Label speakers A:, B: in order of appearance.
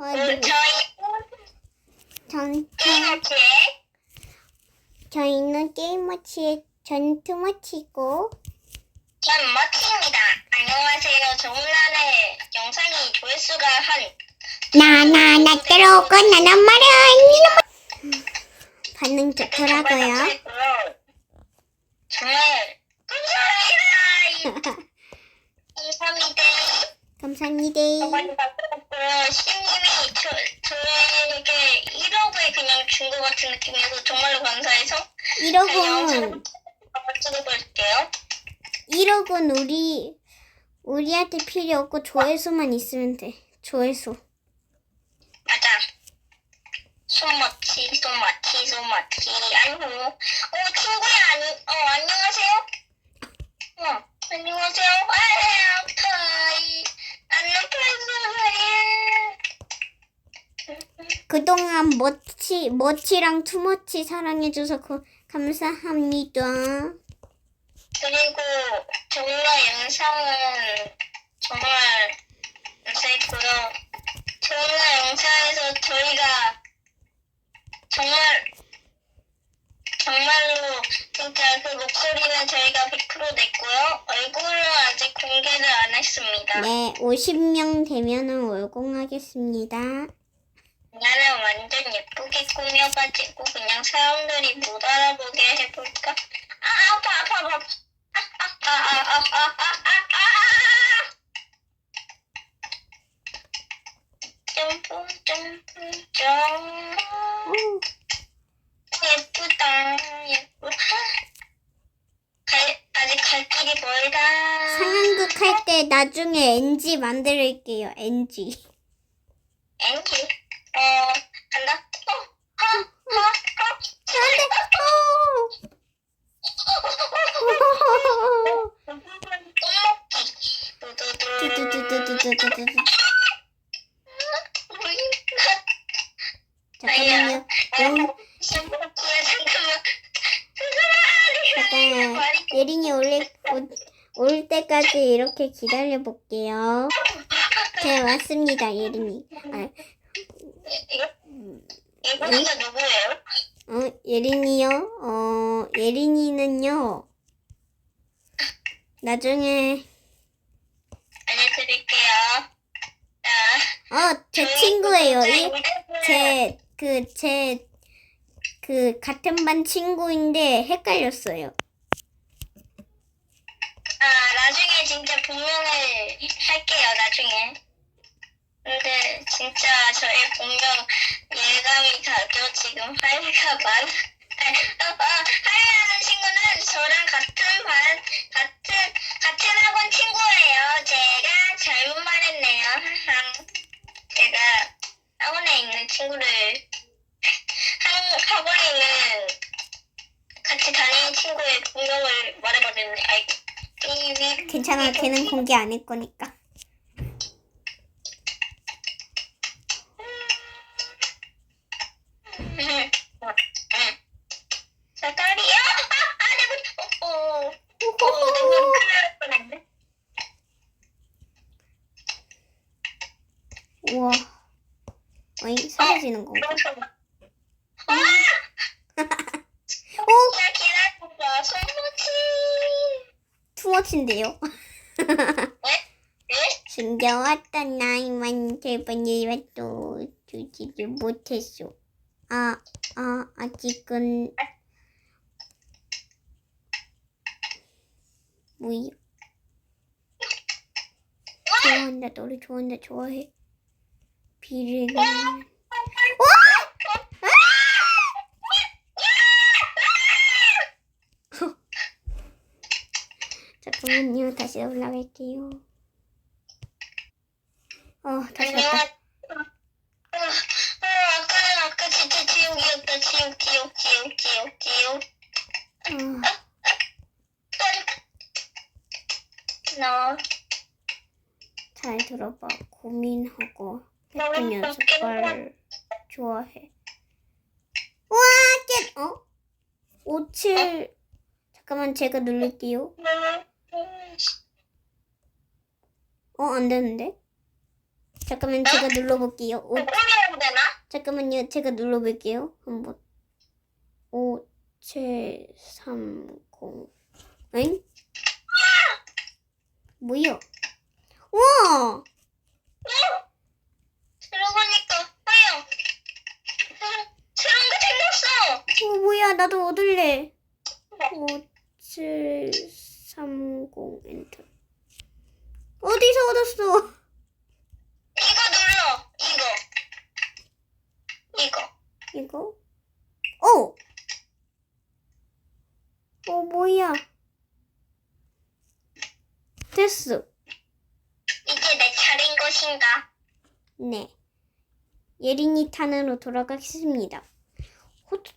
A: 어, 전,
B: 할게.
A: 저희는 게임머치의 전투머치고,
B: 전 마티입니다. 안녕하세요. 저번에 영상이 조회수가 한
A: 나, 나, 나 때려오고, 나란 말이야, 이놈. 반응 좋더라고요.
B: 정말 감사합니다. 감사합니다.
A: 감사합니다.
B: 시님이 저, 저에게 1억을 그냥 준 것 같은 느낌이어서 정말로 감사해서 제가
A: 1억은,
B: 영상을 찍어볼게요.
A: 1억은 우리, 우리한테 필요 없고, 조회수만 있으면 돼. 조회수.
B: 맞아. 손마치, 손마치, 손마치. 아이고. 어, 친구야, 아니, 어, 안녕하세요?
A: 그동안 머치, 머치랑 투머치 사랑해줘서 고, 감사합니다.
B: 그리고 정말 영상은 정말 감사했고요. 정말 영상에서 저희가 정말 정말로 진짜 그 목소리는 저희가 100% 냈고요. 얼굴은 아직 공개를 안 했습니다.
A: 네, 50명 되면은 월공하겠습니다.
B: 나는 완전 예쁘게 꾸며가지고 그냥 사람들이 못 알아보게 해볼까? 아 아파 아파 아파 아, 아 아 아 아 아아아 점프 점프 점
A: 오,
B: 예쁘다 예쁘다 갈, 아직 갈 길이 멀다
A: 상황극 할 때 나중에 NG 만들게요, NG.
B: 엔지 어, 간다.
A: 잠깐만요. 예린이 올 때까지 이렇게 기다려 볼게요. 네, 왔습니다, 예린이. 아,
B: 이거 누구예요?
A: 어, 예린이요? 어, 예린이는요, 나중에,
B: 알려드릴게요. 자,
A: 어, 제 친구예요. 이, 제, 그, 제, 그, 같은 반 친구인데 헷갈렸어요.
B: 아 나중에 진짜 분명을 할게요. 나중에. 근데 진짜 저의 본명 예감이 가죠. 지금 하이가 많. 아, 아, 하이라는 친구는 저랑 같은 반, 같은 같은 학원 친구예요. 제가 잘못 말했네요. 제가 학원에 있는 친구를 한 학원에 있는 같이 다니는 친구의 본명을 말해버렸네. 삐,
A: 괜찮아,
B: 삐,
A: 걔는
B: 삐.
A: 공개 안할 거니까.
B: 사다리야? 아, 아, 내 문, 어, 어, 어, 내문 큰일 날 뻔했네.
A: 우와. 어이, 사라지는 건가?
B: 아! 손모치.
A: 투머치인데요.
B: 네?
A: 숨겨왔던 나이만 제번에 와도 주지를 못했어. 아, 아, 아직은 뭐야? 좋아한다, 너를 좋아한다, 좋아해. 비를 잠깐만요, 다시 올라갈게요. 어, 다시. 왔다.
B: 아, 아, 아까 진짜 지옥이었다. 지옥, 지옥, 지옥, 지옥, 지옥.
A: 어,
B: 너.
A: 잘 들어봐. 고민하고 예쁜 연습을 좋아해. 와, 깼, 어? 57. 잠깐만, 제가 누를게요. 어, 안 되는데? 잠깐만 제가 눌러볼게요. 오,
B: 되나?
A: 잠깐만요. 제가 눌러볼게요. 한번. 5, 7, 3, 0. 엥? 뭐야? 우와!
B: 들어가니까 하여 새로운 게 생겼어.
A: 어, 뭐야? 나도 얻을래. 5, 7, 3, 0. 엔터. 어디서 얻었어?
B: 이거 눌러. 이거. 이거.
A: 이거? 오! 어, 뭐야? 됐어.
B: 이제 내 차례인 것인가?
A: 네. 예린이 탄으로 돌아가겠습니다. 호투